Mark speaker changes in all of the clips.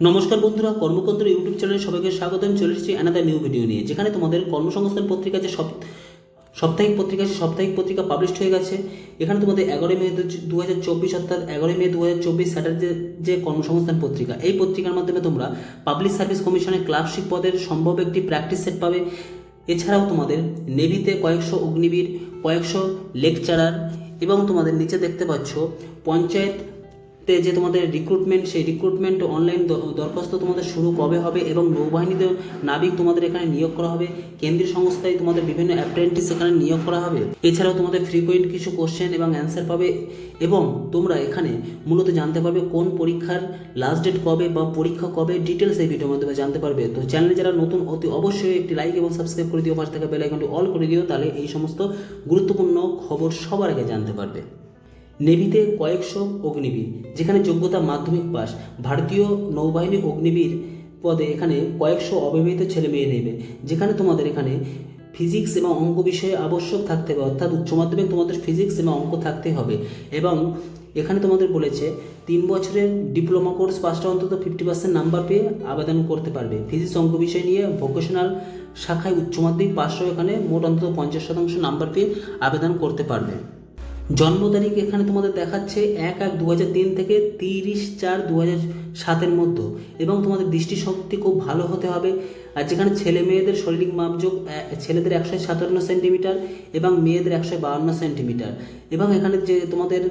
Speaker 1: নমস্কার বন্ধুরা কর্মকন্ত্র ইউটিউব চ্যানেলে সবাইকে স্বাগতম। চলে এসেছি অ্যানাদার নিউ ভিডিও নিয়ে, যেখানে তোমাদের কর্মসংস্থান পত্রিকা যে সব সাপ্তাহিক পত্রিকা আছে সাপ্তাহিক পত্রিকা পাবলিশ হয়ে গেছে। এখানে তোমাদের এগারোই মে দু হাজার চব্বিশ, অর্থাৎ এগারোই মে দু হাজার চব্বিশ স্যাটারডে যে কর্মসংস্থান পত্রিকা, এই পত্রিকার মাধ্যমে তোমরা পাবলিক সার্ভিস কমিশনের ক্লার্কশিপ পদের সম্ভব একটি প্র্যাকটিস সেট পাবে। এছাড়াও তোমাদের নেভিতে কয়েকশো অগ্নিবীর, কয়েকশো লেকচারার এবং তোমাদের নিচে দেখতে পাচ্ছ পঞ্চায়েত তে যে তোমাদের রিক্রুটমেন্ট সেই রিক্রুটমেন্ট অনলাইন দরখাস্ত তোমাদের শুরু কবে হবে এবং নৌবাহিনীতে নাবিক তোমাদের এখানে নিয়োগ করা হবে? কেন্দ্রীয় সংস্থায় তোমাদের বিভিন্ন অ্যাপ্রেন্টিস এখানে নিয়োগ করা হবে? এছাড়াও তোমাদের ফ্রিকোয়েন্ট কিছু কোশ্চেন এবং অ্যান্সার পাবে এবং তোমরা এখানে মূলত জানতে পারবে কোন পরীক্ষার লাস্ট ডেট কবে বা পরীক্ষা কবে ডিটেলস এই ভিডিওর মাধ্যমে জানতে পারবে। তো চ্যানেলে যারা নতুন, অতি অবশ্যই একটি লাইক এবং সাবস্ক্রাইব করে দিও, পাশ থেকে বেল আইকনটি অল করে দিও, তাহলে এই সমস্ত গুরুত্বপূর্ণ খবর সবার আগে জানতে পারবে। নেভিতে কয়েকশো অগ্নিবীর, যেখানে যোগ্যতা মাধ্যমিক পাস ভারতীয় নৌবাহিনী অগ্নিবীর পদে এখানে কয়েকশো অবিবাহিত ছেলে মেয়ে নেবে, যেখানে তোমাদের এখানে ফিজিক্স এবং অঙ্ক বিষয়ে আবশ্যক থাকতে হবে, অর্থাৎ উচ্চ মাধ্যমিক তোমাদের ফিজিক্স এবং অঙ্ক থাকতে হবে। এবং এখানে তোমাদের বলেছে, তিন বছরের ডিপ্লোমা কোর্স পাঁচটা অন্তত ফিফটি পার্সেন্ট নাম্বার পেয়ে আবেদন করতে পারবে। ফিজিক্স, অঙ্ক বিষয় নিয়ে ভোকেশনাল শাখায় উচ্চ মাধ্যমিক পাসও এখানে মোট অন্তত পঞ্চাশ শতাংশ নাম্বার পেয়ে আবেদন করতে পারবে। জন্ম তারিখ এখানে তোমাদের দেখাচ্ছে এক এক দু থেকে তিরিশ চার দু সাতের মধ্যে। এবং তোমাদের দৃষ্টিশক্তি খুব ভালো হতে হবে। আর যেখানে ছেলে মেয়েদের শারীরিক মাপযোগ ছেলেদের একশো সাতান্ন সেন্টিমিটার এবং মেয়েদের একশো বাহান্ন সেন্টিমিটার। এবং এখানে যে তোমাদের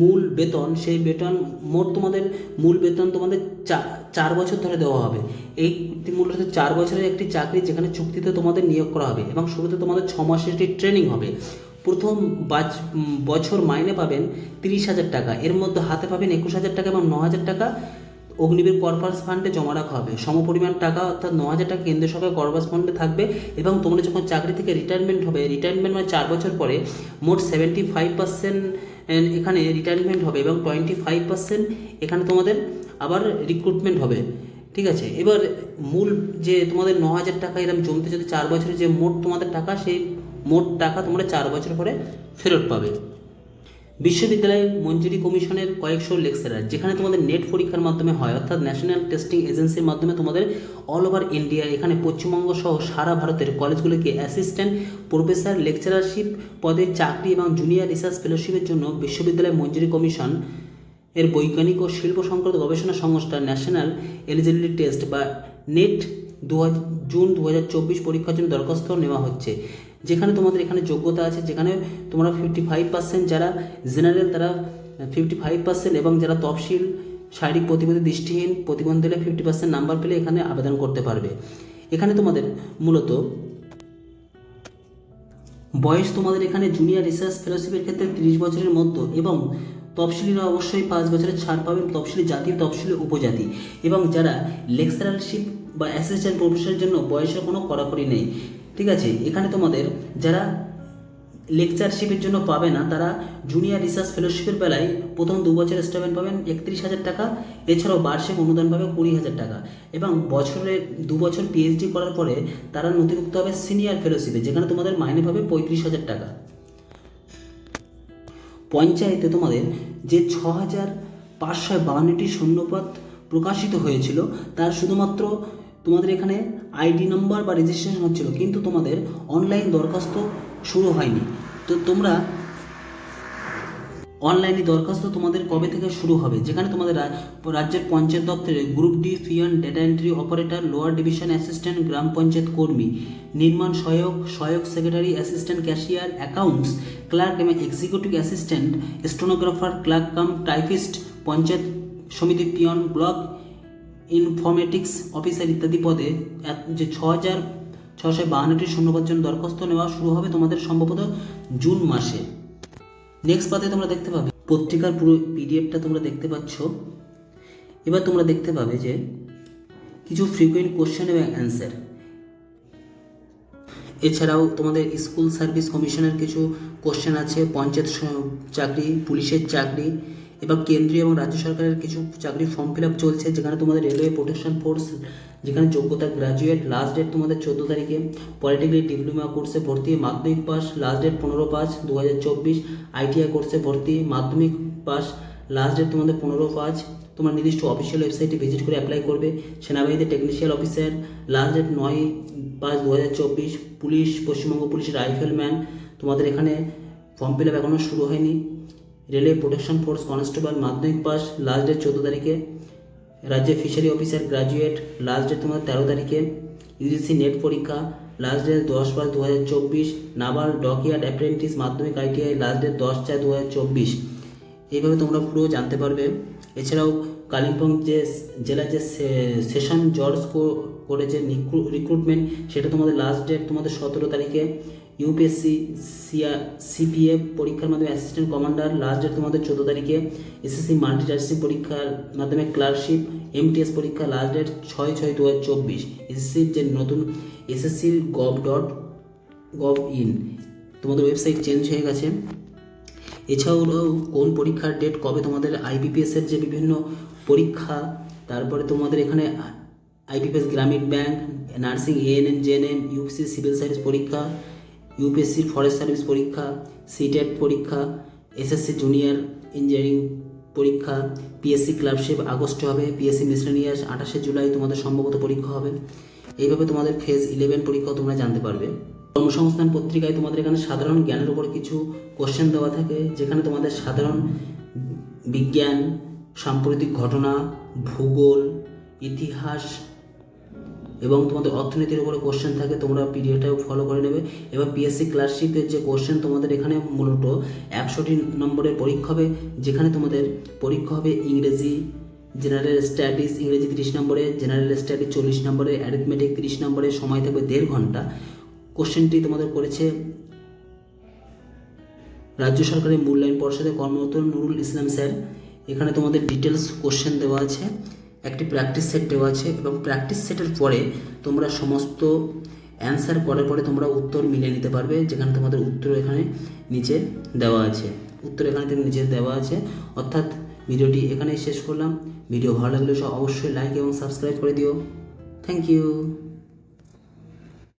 Speaker 1: মূল বেতন, সেই বেতন মোট তোমাদের মূল বেতন তোমাদের চার বছর ধরে দেওয়া হবে। এই মূলত চার বছরের একটি চাকরি যেখানে চুক্তিতে তোমাদের নিয়োগ করা হবে এবং শুরুতে তোমাদের ছ মাসের একটি ট্রেনিং হবে। প্রথম বছর মাইনে পাবেন তিরিশ হাজার টাকা। এর মধ্যে হাতে পাবেন একুশ হাজার টাকা এবং ন হাজার টাকা অগ্নিবীর কর্পাস ফান্ডে জমা রাখা হবে। সমপরিমাণ টাকা অর্থাৎ ন হাজার টাকা কেন্দ্র সরকার কর্পাস ফান্ডে থাকবে এবং তোমরা যখন চাকরি থেকে রিটায়ারমেন্ট হবে রিটায়ারমেন্ট মানে চার বছর পরে মোট সেভেন্টি ফাইভ পার্সেন্ট এখানে রিটায়ারমেন্ট হবে এবং টোয়েন্টি ফাইভ পার্সেন্ট এখানে তোমাদের আবার রিক্রুটমেন্ট হবে। ঠিক আছে? এবার মূল যে তোমাদের ন হাজার টাকা এরকম জমতে যদি চার বছরে যে মোট তোমাদের টাকা, সেই মোট টাকা তোমরা চার বছর পরে ফেরত পাবে। বিশ্ববিদ্যালয় মঞ্জুরি কমিশনের কয়েকশো লেকচারার, যেখানে তোমাদের নেট পরীক্ষার মাধ্যমে হয়, অর্থাৎ ন্যাশনাল টেস্টিং এজেন্সির মাধ্যমে তোমাদের অল ওভার ইন্ডিয়া এখানে পশ্চিমবঙ্গ সহ সারা ভারতের কলেজগুলিকে অ্যাসিস্ট্যান্ট প্রফেসর লেকচারারশিপ পদে চাকরি এবং জুনিয়র রিসার্চ ফেলোশিপের জন্য বিশ্ববিদ্যালয় মঞ্জুরি কমিশন এর বৈজ্ঞানিক ও শিল্প সংক্রান্ত গবেষণা সংস্থা ন্যাশনাল এলিজিবিলিটি টেস্ট বা নেট দু হাজার জুন দু হাজার চব্বিশ পরীক্ষার জন্য দরখাস্ত নেওয়া হচ্ছে। যেখানে তোমাদের এখানে যোগ্যতা আছে, যেখানে তোমরা ফিফটি ফাইভ পার্সেন্ট যারা জেনারেল তারা ফিফটি ফাইভ পার্সেন্ট এবং যারা তফসিল শারীরিক প্রতিবন্ধী দৃষ্টিহীন প্রতিবন্ধী হলে ফিফটি পার্সেন্ট নাম্বার পেলে এখানে আবেদন করতে পারবে। এখানে তোমাদের মূলত বয়স তোমাদের এখানে জুনিয়র রিসার্চ ফেলোশিপের ক্ষেত্রে তিরিশ বছরের মধ্যে এবং তফসিলিরা অবশ্যই পাঁচ বছরের ছাড় পাবেন, তফসিলি জাতি, তফসিলি উপজাতি। এবং যারা লেকচারারশিপ বা অ্যাসিস্ট্যান্ট প্রফেসরের জন্য বয়সের কোনো কড়াকড়ি নেই ঠিক আছে? এখানে তোমাদের যারা লেকচারশিপের জন্য পাবে না, তারা জুনিয়র রিসার্চ ফেলোশিপের বেলায় প্রথম দু বছর স্টাইপেন্ড পাবেন একত্রিশ হাজার টাকা, এছাড়াও বার্ষিক অনুদান পাবে কুড়ি হাজার টাকা এবং বছরে দু বছর পিএইচডি করার পরে তারা নথিভুক্ত হবে সিনিয়র ফেলোশিপে যেখানে তোমাদের মাইনে পাবে পঁয়ত্রিশ হাজার টাকা। পঞ্চায়েতে তোমাদের যে ছ হাজার পাঁচশো বাহান্নটি শূন্যপদ প্রকাশিত হয়েছিল, তার শুধুমাত্র তোমাদের এখানে আইডি নম্বর বা রেজিস্ট্রেশন হচ্ছিল, কিন্তু তোমাদের অনলাইন দরখাস্ত শুরু হয়নি। তো তোমরা অনলাইনে দরখাস্ত তোমাদের কবে থেকে শুরু হবে? যেখানে তোমাদের রাজ্যের পঞ্চায়েত দপ্তরে group D peon data entry operator lower division assistant গ্রাম পঞ্চায়েত কর্মী, নির্মাণ সহায়ক সহায়ক secretary assistant cashier accounts clerk এবং executive assistant stenographer clerk cum typist panchayat সমিতি পিয়ন ব্লক ইনফরমেটিক্স অফিসার ইত্যাদি পদে যে ছ হাজার ছশো বাহান্নটি শূন্যপদ জন্য দরখাস্ত নেওয়া শুরু হবে তোমাদের সম্ভবত জুন মাসে। নেক্সট পাতে তোমরা দেখতে পাবে, পত্রিকার পুরো পিডিএফটা তোমরা দেখতে পাচ্ছ। এবার তোমরা দেখতে পাবে যে কিছু ফ্রিকুয়েন্ট কোশ্চেন এবং অ্যান্সার এছাড়াও তোমাদের স্কুল সার্ভিস কমিশনের কিছু কোশ্চেন আছে, পঞ্চায়েত চাকরি, পুলিশের চাকরি এবং কেন্দ্রীয় এবং রাজ্য সরকারের কিছু চাকরির ফর্ম ফিল আপ চলছে, যেখানে তোমাদের রেলওয়ে প্রোটেকশন ফোর্স যেখানে যোগ্যতা গ্রাজুয়েট লাস্ট ডেট তোমাদের চোদ্দ তারিখে পলিটেকনিক ডিপ্লোমা কোর্সে ভর্তি, মাধ্যমিক পাস লাস্ট ডেট পনেরো পাঁচ দু হাজার চব্বিশ আইটিআই কোর্সে ভর্তি, মাধ্যমিক পাস লাস্ট ডেট তোমাদের পনেরো পাঁচ তোমার নির্দিষ্ট অফিসিয়াল ওয়েবসাইটে ভিজিট করে অ্যাপ্লাই করবে, সেনাবাহিনীতে টেকনিশিয়াল অফিসার লাস্ট ডেট নয় পাঁচ দু হাজার চব্বিশ, পুলিশ, পশ্চিমবঙ্গ পুলিশ রাইফেলম্যান তোমাদের এখানে ফর্ম ফিল আপ এখনও শুরু হয়নি। রেলওয়ে প্রোটেকশন ফোর্স কনস্টেবল মাধ্যমিক পাস লাস্ট ডেট চোদ্দ তারিখে। রাজ্যে fishery officer graduate last date তোমাদের তেরো তারিখে। ইউজিসি নেট পরীক্ষা লাস্ট ডেট দশ পাঁচ দু হাজার চব্বিশ। নাভাল ডকইয়ার্ড অ্যাপ্রেন্টিস মাধ্যমিক আইটিআই লাস্ট ডেট দশ চার দু হাজার চব্বিশ। এইভাবে তোমরা পুরো জানতে পারবে। এছাড়াও কালিম্পং যে জেলার যে সেশন জর্জ কো- করেছে রিক্রুটমেন্ট, সেটা তোমাদের লাস্ট ডেট তোমাদের সতেরো তারিখে। ইউপিএসসি সিআ সিপিএফ পরীক্ষার মাধ্যমে অ্যাসিস্ট্যান্ট কমান্ডার লাস্ট ডেট তোমাদের চোদ্দ তারিখে এসএসসি মাল্টিটাস্কিং পরীক্ষার মাধ্যমে ক্লার্কশিপ এমটিএস পরীক্ষা লাস্ট ডেট ছয় ছয় দু হাজার চব্বিশ। এসএসসির যে নতুন এসএসসির গভ ডট গভ ইন তোমাদের ওয়েবসাইট চেঞ্জ হয়ে গেছে। এছাড়াও কোন পরীক্ষার ডেট কবে তোমাদের আইবিপিএস এর যে বিভিন্ন পরীক্ষা, তারপরে তোমাদের এখানে আইবিপিএস গ্রামীণ bank nursing ANM GNM UPSC civil service পরীক্ষা ইউপিএসসি ফরেস্ট সার্ভিস পরীক্ষা সিটেট পরীক্ষা এসএসসি জুনিয়র ইঞ্জিনিয়ারিং পরীক্ষা পিএসসি ক্লাবশিপ আগস্টে হবে পিএসসি মিসলেনিয়াস আঠাশে জুলাই তোমাদের সম্ভবত পরীক্ষা হবে। এইভাবে তোমাদের ফেজ ইলেভেন পরীক্ষাও তোমরা জানতে পারবে। কর্মসংস্থান পত্রিকায় তোমাদের এখানে সাধারণ জ্ঞানের উপর কিছু কোশ্চেন দেওয়া থাকে, যেখানে তোমাদের সাধারণ বিজ্ঞান, সাম্প্রতিক ঘটনা, ভূগোল, ইতিহাস এবং তোমাদের অর্থনীতির উপরে কোশ্চেন থাকে, তোমরা পিডিএফটাও ফলো করে নেবে। এবার পিএসসি ক্লাসশিপের যে কোশ্চেন তোমাদের এখানে মূলত একশোটি নম্বরের পরীক্ষা হবে, যেখানে তোমাদের পরীক্ষা হবে ইংরেজি জেনারেল স্টাডিজ ইংরেজি তিরিশ নম্বরে জেনারেল স্টাডিজ চল্লিশ নম্বরে অ্যারিথমেটিক তিরিশ নম্বরে, সময় থাকবে দেড় ঘণ্টা। কোশ্চেনটি তোমাদের করেছে রাজ্য সরকারের মূল্যায়ন পর্ষদে কর্মরত নুরুল ইসলাম স্যার। এখানে তোমাদের ডিটেলস কোশ্চেন দেওয়া আছে। একটি প্র্যাকটিস সেট দেওয়া আছে এবং প্র্যাকটিস সেটের পরে তোমরা সমস্ত অ্যান্সার করার পরে তোমরা উত্তর মিলে নিতে পারবে, যেখানে তোমাদের উত্তর এখানে নিচে দেওয়া আছে। উত্তর এখানে তুমি নিচে দেওয়া আছে। অর্থাৎ ভিডিওটি এখানেই শেষ করলাম। ভিডিও ভালো লাগলে অবশ্যই লাইক এবং সাবস্ক্রাইব করে দিও। Thank you